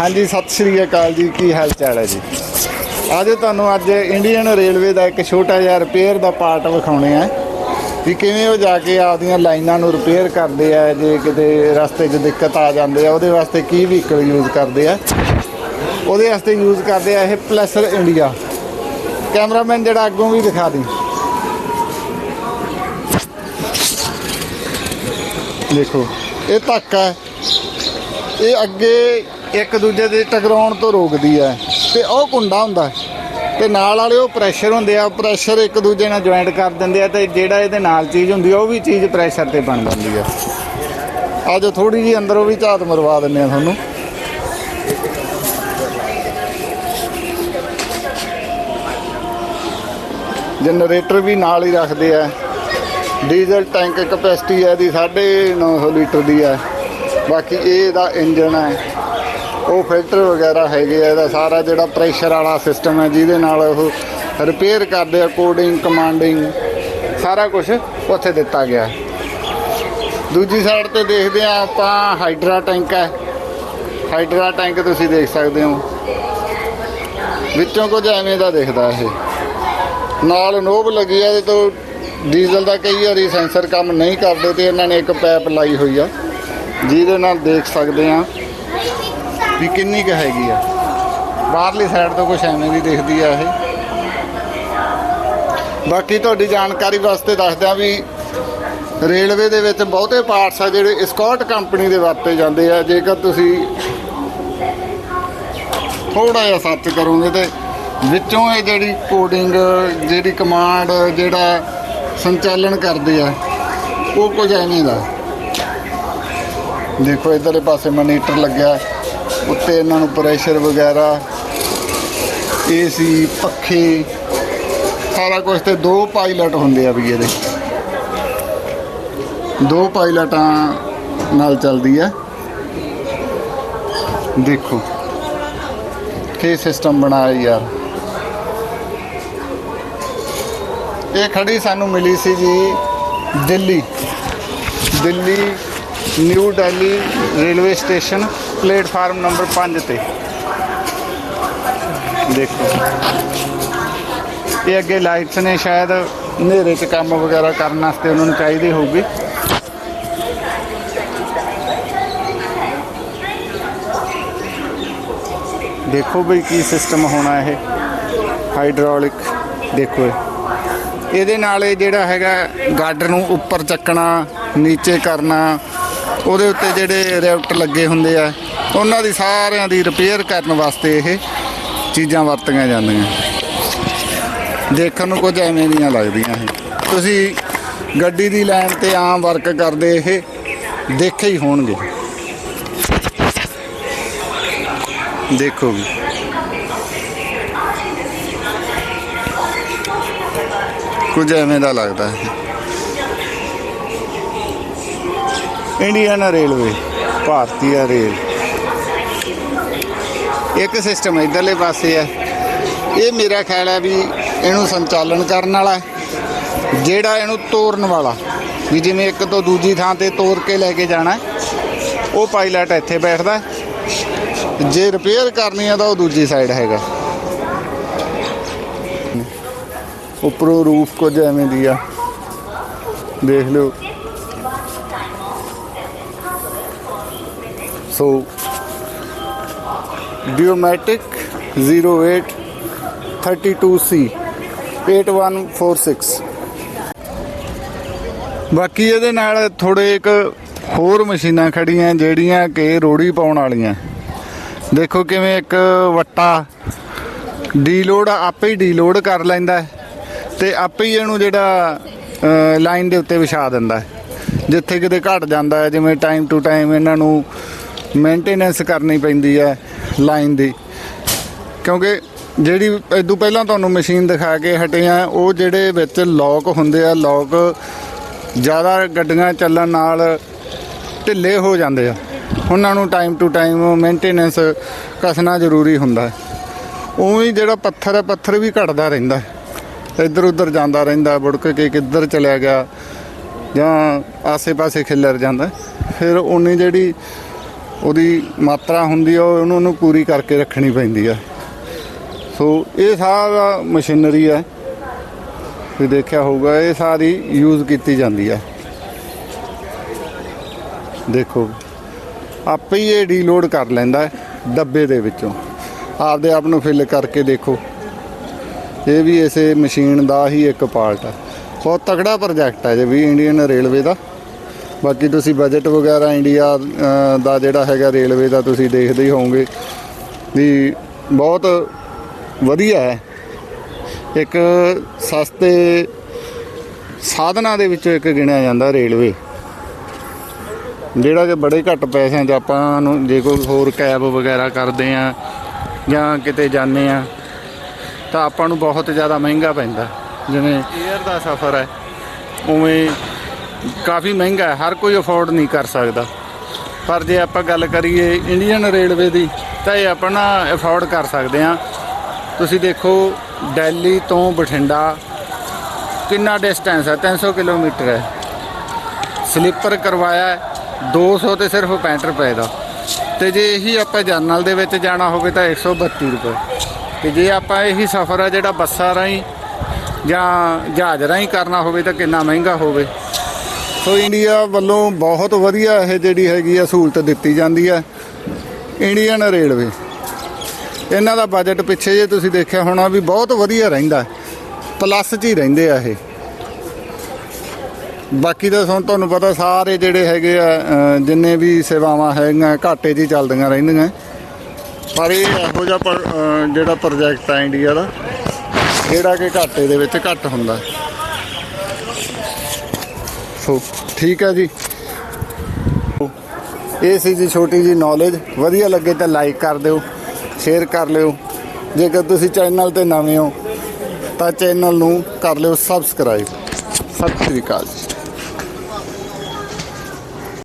ਹਾਂਜੀ, ਸਤਿ ਸ਼੍ਰੀ ਅਕਾਲ ਜੀ, ਕੀ ਹਾਲ ਚਾਲ ਹੈ ਜੀ? ਅੱਜ ਤੁਹਾਨੂੰ ਅੱਜ ਇੰਡੀਅਨ ਰੇਲਵੇ ਦਾ ਇੱਕ ਛੋਟਾ ਜਿਹਾ ਰਿਪੇਅਰ ਦਾ ਪਾਰਟ ਵਿਖਾਉਣੇ ਆ। ਵੀ ਕਿਵੇਂ ਉਹ ਜਾ ਕੇ ਆਪਦੀਆਂ ਲਾਈਨਾਂ ਨੂੰ ਰਿਪੇਅਰ ਕਰਦੇ ਆ, ਜੇ ਕਿਤੇ ਰਸਤੇ 'ਚ ਦਿੱਕਤ ਆ ਜਾਂਦੇ ਆ, ਉਹਦੇ ਵਾਸਤੇ ਕੀ ਵਹੀਕਲ ਯੂਜ਼ ਕਰਦੇ ਆ? ਉਹਦੇ ਵਾਸਤੇ ਯੂਜ਼ ਕਰਦੇ ਆ ਇਹ ਪਲਸਰ ਇੰਡੀਆ ਕੈਮਰਾਮੈਨ ਜਿਹੜਾ ਅੱਗੋਂ ਵੀ ਦਿਖਾ ਦੀ। ਦੇਖੋ, ਇਹ ਧੱਕਾ ਇਹ ਅੱਗੇ ਇੱਕ ਦੂਜੇ ਦੇ ਟਕਰਾਉਣ ਤੋਂ ਰੋਕਦੀ ਹੈ। ਤੇ ਉਹ ਕੁੰਡਾ ਹੁੰਦਾ ਹੈ। ਤੇ ਨਾਲ ਵਾਲੇ ਉਹ ਪ੍ਰੈਸ਼ਰ ਹੁੰਦੇ ਆ ਪ੍ਰੈਸ਼ਰ ਇੱਕ ਦੂਜੇ ਨਾਲ ਜੁਆਇੰਟ ਕਰ ਦਿੰਦੇ ਆ ਤੇ ਜਿਹੜਾ ਇਹਦੇ ਨਾਲ ਚੀਜ਼ ਹੁੰਦੀ ਆ, ਉਹ ਵੀ ਚੀਜ਼ ਪ੍ਰੈਸ਼ਰ ਤੇ ਬਣ ਜਾਂਦੀ ਆ। ਆਜੋ ਥੋੜੀ ਜੀ ਅੰਦਰੋਂ ਵੀ ਝਾਤ ਮਰਵਾ ਦਿੰਨੇ ਆ ਤੁਹਾਨੂੰ। ਜਨਰੇਟਰ ਵੀ ਨਾਲ ਹੀ ਰੱਖਦੇ ਆ। ਡੀਜ਼ਲ ਟੈਂਕ ਕਪੈਸਿਟੀ ਹੈ ਦੀ 950 ਲੀਟਰ ਦੀ ਹੈ। ਬਾਕੀ ਇਹ ਇਹਦਾ ਇੰਜਨ ਹੈ। ਉਹ ਫਿਲਟਰ ਵਗੈਰਾ ਹੈਗੇ ਆ, ਇਹਦਾ ਸਾਰਾ ਜਿਹੜਾ ਪ੍ਰੈਸ਼ਰ ਵਾਲਾ ਸਿਸਟਮ ਹੈ, ਜਿਹਦੇ ਨਾਲ ਉਹ ਰਿਪੇਅਰ ਕਰਦੇ ਆ ਕੋਡਿੰਗ ਕਮਾਂਡਿੰਗ ਸਾਰਾ ਕੁਝ ਉੱਥੇ ਦਿੱਤਾ ਗਿਆ। ਦੂਜੀ ਸਾਈਡ ਤੇ ਦੇਖਦੇ ਆ ਆਪਾਂ ਹਾਈਡਰਾ ਟੈਂਕ ਹੈ। ਹਾਈਡਰਾ ਟੈਂਕ ਤੁਸੀਂ ਦੇਖ ਸਕਦੇ ਹੋ। ਵਿੱਚੋਂ ਕੁਝ ਐਵੇਂ ਦਾ ਦਿਖਦਾ ਇਹ। ਨਾਲ ਨੋਬ ਲੱਗੀ ਆ, ਇਹਦੇ ਤੋਂ ਡੀਜ਼ਲ ਦਾ ਕਈ ਵਾਰੀ ਸੈਂਸਰ ਕੰਮ ਨਹੀਂ ਕਰਦੇ ਤੇ ਇਹਨਾਂ ਨੇ ਇੱਕ ਪੈਪ ਲਾਈ ਹੋਈ ਆ, ਜਿਹਦੇ ਨਾਲ ਦੇਖ ਸਕਦੇ ਆ ਵੀ ਕਿੰਨੀ ਕੁ ਹੈਗੀ ਆ। ਬਾਹਰਲੀ ਸਾਈਡ ਤੋਂ ਕੁਝ ਐਵੇਂ ਦੀ ਦਿਖਦੀ ਆ ਇਹ। ਬਾਕੀ ਤੁਹਾਡੀ ਜਾਣਕਾਰੀ ਵਾਸਤੇ ਦੱਸਦਿਆਂ ਵੀ ਰੇਲਵੇ ਦੇ ਵਿੱਚ ਬਹੁਤੇ ਪਾਰਟਸ ਆ ਜਿਹੜੇ ਸਕਾਟ ਕੰਪਨੀ ਦੇ ਵਰਤੇ ਜਾਂਦੇ ਆ। ਜੇਕਰ ਤੁਸੀਂ ਥੋੜਾ ਜਿਹਾ ਸਰਚ ਕਰੋਗੇ ਤੇ ਵਿੱਚੋਂ ਇਹ ਜਿਹੜੀ ਕੋਡਿੰਗ ਜਿਹੜੀ ਕਮਾਂਡ ਜਿਹੜਾ ਸੰਚਾਲਨ ਕਰਦੇ ਆ, ਉਹ ਕੁਝ ਐਵੇਂ ਦਾ। ਦੇਖੋ, ਇਧਰਲੇ ਪਾਸੇ ਮਨੀਟਰ ਲੱਗਿਆ। ਉੱਤੇ ਇਹਨਾਂ ਨੂੰ ਪ੍ਰੈਸ਼ਰ ਵਗੈਰਾ ਏਸੀ ਪੱਖੇ, ਸਾਰਾ ਕੁਝ ਤੇ ਦੋ ਪਾਇਲਟ ਹੁੰਦੇ ਆ ਵੀ ਇਹਦੇ। ਦੋ ਪਾਇਲਟਾਂ ਨਾਲ ਚੱਲਦੀ ਹੈ ਦੇਖੋ, ਕੀ ਸਿਸਟਮ ਬਣਾਇਆ ਯਾਰ ਇਹ ਖੜੀ ਸਾਨੂੰ ਮਿਲੀ ਸੀ ਜੀ Delhi. Delhi New Delhi railway station, platform number 5 ਤੇ। ਦੇਖੋ। ਇਹ ਅੱਗੇ ਲਾਈਟਸ ਨੇ ਸ਼ਾਇਦ ਹਨੇਰੇ 'ਚ ਕੰਮ ਵਗੈਰਾ ਕਰਨ ਵਾਸਤੇ ਉਹਨਾਂ ਨੂੰ ਚਾਹੀਦੀ ਹੋਊਗੀ। ਦੇਖੋ ਬਈ ਕੀ ਸਿਸਟਮ ਹੋਣਾ ਇਹ। ਹਾਈਡ੍ਰੋਲਿਕ ਦੇਖੋ ਇਹ। ਇਹਦੇ ਨਾਲ ਇਹ ਜਿਹੜਾ ਹੈਗਾ ਗਾਰਡਰ ਨੂੰ ਉੱਪਰ ਚੱਕਣਾ, ਨੀਚੇ ਕਰਨਾ ਉਹਦੇ ਉੱਤੇ ਜਿਹੜੇ ਰਿਫਟ ਲੱਗੇ ਹੁੰਦੇ ਆ, ਉਹਨਾਂ ਦੀ ਸਾਰਿਆਂ ਦੀ ਰਿਪੇਅਰ ਕਰਨ ਵਾਸਤੇ ਇਹ ਚੀਜ਼ਾਂ ਵਰਤੀਆਂ ਜਾਂਦੀਆਂ। ਦੇਖਣ ਨੂੰ ਕੁਝ ਐਵੇਂ ਦੀਆਂ ਲੱਗਦੀਆਂ ਇਹ। ਤੁਸੀਂ ਗੱਡੀ ਦੀ ਲਾਈਨ ਤੇ ਆਮ ਵਰਕ ਕਰਦੇ, ਇਹ ਦੇਖੇ ਹੀ ਹੋਣਗੇ। ਦੇਖੋ ਵੀ। ਕੁਝ ਐਵੇਂ ਦਾ ਲੱਗਦਾ ਹੈ ਇੰਡੀਅਨ ਰੇਲਵੇ, ਭਾਰਤੀ ਰੇਲ। ਇੱਕ ਸਿਸਟਮ ਇਧਰਲੇ ਪਾਸੇ ਹੈ। ਇਹ ਮੇਰਾ ਖਿਆਲ ਹੈ ਵੀ ਇਹਨੂੰ ਸੰਚਾਲਨ ਕਰਨ ਵਾਲਾ ਜਿਹੜਾ ਇਹਨੂੰ ਤੋਰਨ ਵਾਲਾ। ਵੀ ਜਿਵੇਂ ਇੱਕ ਤੋਂ ਦੂਜੀ ਥਾਂ ਤੇ ਤੋਰ ਕੇ ਲੈ ਕੇ ਜਾਣਾ ਉਹ ਪਾਇਲਟ ਇੱਥੇ ਬੈਠਦਾ ਜੇ ਰਿਪੇਅਰ ਕਰਨੀ ਆ ਤਾਂ ਉਹ ਦੂਜੀ ਸਾਈਡ ਹੈਗਾ। ਉੱਪਰੋਂ ਰੂਫ ਕੁਝ ਐਵੇਂ ਦੀ ਆ। ਦੇਖ ਲਿਓ। ਸੋ ਡਿਓਮੈਟਿਕ 08 32C 8146 ਬਾਕੀ ਇਹਦੇ ਨਾਲ ਥੋੜੇ ਇੱਕ ਹੋਰ ਮਸ਼ੀਨਾਂ ਖੜੀਆਂ ਜਿਹੜੀਆਂ ਕਿ ਰੋੜੀ ਪਾਉਣ ਵਾਲੀਆਂ। ਦੇਖੋ ਕਿਵੇਂ ਇੱਕ ਵੱਟਾ ਡੀਲੋਡ ਆਪੇ ਹੀ ਡੀਲੋਡ ਕਰ ਲੈਂਦਾ ਹੈ ਤੇ ਆਪੇ ਹੀ ਇਹਨੂੰ ਜਿਹੜਾ ਲਾਈਨ ਦੇ ਉੱਤੇ ਵਿਛਾ ਦਿੰਦਾ ਜਿੱਥੇ ਕਿਤੇ ਘਟ ਜਾਂਦਾ ਜਿਵੇਂ ਟਾਈਮ ਟੂ ਟਾਈਮ ਇਹਨਾਂ ਨੂੰ ਮੇਨਟੇਨੈਂਸ ਕਰਨੀ ਪੈਂਦੀ ਹੈ ਲਾਈਨ ਦੀ। ਕਿਉਂਕਿ ਜਿਹੜੀ ਇਦੋਂ ਪਹਿਲਾਂ ਤੁਹਾਨੂੰ ਮਸ਼ੀਨ ਦਿਖਾ ਕੇ ਹਟੇ ਆ, ਉਹ ਜਿਹੜੇ ਵਿੱਚ ਲੌਕ ਹੁੰਦੇ ਆ ਲੌਕ ਜ਼ਿਆਦਾ ਗੱਡੀਆਂ ਚੱਲਣ ਨਾਲ ਢਿੱਲੇ ਹੋ ਜਾਂਦੇ ਆ। ਉਹਨਾਂ ਨੂੰ ਟਾਈਮ ਟੂ ਟਾਈਮ ਮੇਨਟੇਨੈਂਸ ਕਸਣਾ ਜ਼ਰੂਰੀ ਹੁੰਦਾ ਹੈ। ਉਵੇਂ ਜਿਹੜਾ ਪੱਥਰ ਹੈ, ਪੱਥਰ ਵੀ ਘਟਦਾ ਰਹਿੰਦਾ ਇੱਧਰ ਉੱਧਰ ਜਾਂਦਾ ਰਹਿੰਦਾ ਬੁੜਕ ਕੇ ਕਿੱਧਰ ਚਲਿਆ ਗਿਆ ਜਾਂ ਆਸੇ-ਪਾਸੇ ਖਿੱਲਰ ਜਾਂਦਾ ਫਿਰ ਉਨੀ ਜਿਹੜੀ ਉਹਦੀ ਮਾਤਰਾ ਹੁੰਦੀ ਆ ਉਹ ਉਹਨੂੰ ਉਹਨੂੰ ਪੂਰੀ ਕਰਕੇ ਰੱਖਣੀ ਪੈਂਦੀ ਆ। ਸੋ ਇਹ ਸਾਰਾ ਮਸ਼ੀਨਰੀ ਹੈ ਤੁਸੀਂ ਦੇਖਿਆ ਹੋਊਗਾ, ਇਹ ਸਾਰੀ ਯੂਜ਼ ਕੀਤੀ ਜਾਂਦੀ ਹੈ ਦੇਖੋ, ਆਪੇ ਹੀ ਇਹ ਡੀਲੋਡ ਕਰ ਲੈਂਦਾ ਡੱਬੇ ਦੇ ਵਿੱਚੋਂ। ਆਪਦੇ ਆਪ ਨੂੰ ਫਿਲ ਕਰਕੇ ਦੇਖੋ। ਇਹ ਵੀ ਇਸੇ ਮਸ਼ੀਨ ਦਾ ਹੀ ਇੱਕ ਪਾਰਟ ਹੈ ਬਹੁਤ ਤਕੜਾ ਪ੍ਰੋਜੈਕਟ ਹੈ ਜੇ ਵੀ ਇੰਡੀਅਨ ਰੇਲਵੇ ਦਾ। ਬਾਕੀ ਤੁਸੀਂ ਬਜਟ ਵਗੈਰਾ ਇੰਡੀਆ ਦਾ ਜਿਹੜਾ ਹੈਗਾ ਰੇਲਵੇ ਦਾ ਤੁਸੀਂ ਦੇਖਦੇ ਹੀ ਹੋਵੋਗੇ ਵੀ ਬਹੁਤ ਵਧੀਆ ਹੈ। ਇੱਕ ਸਸਤੇ ਸਾਧਨਾਂ ਦੇ ਵਿੱਚੋਂ ਇੱਕ ਗਿਣਿਆ ਜਾਂਦਾ ਰੇਲਵੇ ਜਿਹੜਾ ਕਿ ਬੜੇ ਘੱਟ ਪੈਸਿਆਂ 'ਚ ਆਪਾਂ ਨੂੰ ਜੇ ਕੋਈ ਹੋਰ ਕੈਬ ਵਗੈਰਾ ਕਰਦੇ ਆ ਜਾਂ ਕਿਤੇ ਜਾਂਦੇ ਆ ਤਾਂ ਆਪਾਂ ਨੂੰ ਬਹੁਤ ਜ਼ਿਆਦਾ ਮਹਿੰਗਾ ਪੈਂਦਾ। ਜਿਵੇਂ ਏਅਰ ਦਾ ਸਫ਼ਰ ਹੈ। ਉਵੇਂ ਕਾਫੀ ਮਹਿੰਗਾ ਹੈ, ਹਰ ਕੋਈ ਅਫੋਰਡ ਨਹੀਂ ਕਰ ਸਕਦਾ। ਪਰ ਜੇ ਆਪਾਂ ਗੱਲ ਕਰੀਏ ਇੰਡੀਅਨ ਰੇਲਵੇ ਦੀ, ਤਾਂ ਇਹ ਆਪਣਾ ਅਫੋਰਡ ਕਰ ਸਕਦੇ ਆ ਤੁਸੀਂ ਦੇਖੋ, ਦਿੱਲੀ ਤੋਂ ਬਠਿੰਡਾ ਕਿੰਨਾ ਡਿਸਟੈਂਸ ਹੈ? 300 ਕਿਲੋਮੀਟਰ ਹੈ। ਸਲੀਪਰ ਕਰਵਾਇਆ ਹੈ 200 ਤੇ ਸਿਰਫ 65 ਰੁਪਏ ਦਾ। ਤੇ ਜੇ ਇਹੀ ਆਪਾਂ ਜਰਨਲ ਦੇ ਵਿੱਚ ਜਾਣਾ ਹੋਵੇ ਤਾਂ 132 ਰੁਪਏ। ਤੇ ਜੇ ਆਪਾਂ ਇਹੀ ਸਫ਼ਰ ਆ ਜਿਹੜਾ ਬੱਸਾਂ ਰਾਹੀਂ ਜਾਂ ਜਹਾਜ਼ ਰਾਹੀਂ ਕਰਨਾ ਹੋਵੇ ਤਾਂ ਕਿੰਨਾ ਮਹਿੰਗਾ ਹੋਵੇ। ਸੋ ਇੰਡੀਆ ਵੱਲੋਂ ਬਹੁਤ ਵਧੀਆ ਇਹ ਜਿਹੜੀ ਹੈਗੀ ਆ ਸਹੂਲਤ ਦਿੱਤੀ ਜਾਂਦੀ ਹੈ ਇੰਡੀਅਨ ਰੇਲਵੇ। ਇਹਨਾਂ ਦਾ ਬਜਟ ਪਿੱਛੇ ਜੇ ਤੁਸੀਂ ਦੇਖਿਆ ਹੋਣਾ ਵੀ ਬਹੁਤ ਵਧੀਆ ਰਹਿੰਦਾ ਪਲੱਸ 'ਚ ਹੀ ਰਹਿੰਦੇ ਆ ਇਹ। ਬਾਕੀ ਤਾਂ ਹੁਣ ਤੁਹਾਨੂੰ ਪਤਾ ਸਾਰੇ ਜਿਹੜੇ ਹੈਗੇ ਆ ਜਿੰਨੇ ਵੀ ਸੇਵਾਵਾਂ ਹੈਗੀਆਂ, ਘਾਟੇ 'ਚ ਹੀ ਚੱਲਦੀਆਂ ਰਹਿੰਦੀਆਂ। ਪਰ ਇਹ ਇਹੋ ਜਿਹਾ ਜਿਹੜਾ ਪ੍ਰੋਜੈਕਟ ਆ ਇੰਡੀਆ ਦਾ, ਜਿਹੜਾ ਕਿ ਘਾਟੇ ਦੇ ਵਿੱਚ ਘੱਟ ਹੁੰਦਾ। ਸੋ ਠੀਕ ਹੈ ਜੀ। ਇਹ ਸੀ ਜੀ ਛੋਟੀ ਜੀ ਨੌਲੇਜ ਵਧੀਆ ਲੱਗੇ ਤਾਂ ਲਾਈਕ ਕਰ ਦਿਓ ਸ਼ੇਅਰ ਕਰ ਲਿਓ। ਜੇਕਰ ਤੁਸੀਂ ਚੈਨਲ ਤੇ ਨਵੇਂ ਹੋ, ਤਾਂ ਚੈਨਲ ਨੂੰ ਕਰ ਲਿਓ ਸਬਸਕ੍ਰਾਈਬ ਸਤਿ ਸ੍ਰੀ ਅਕਾਲ ਜੀ।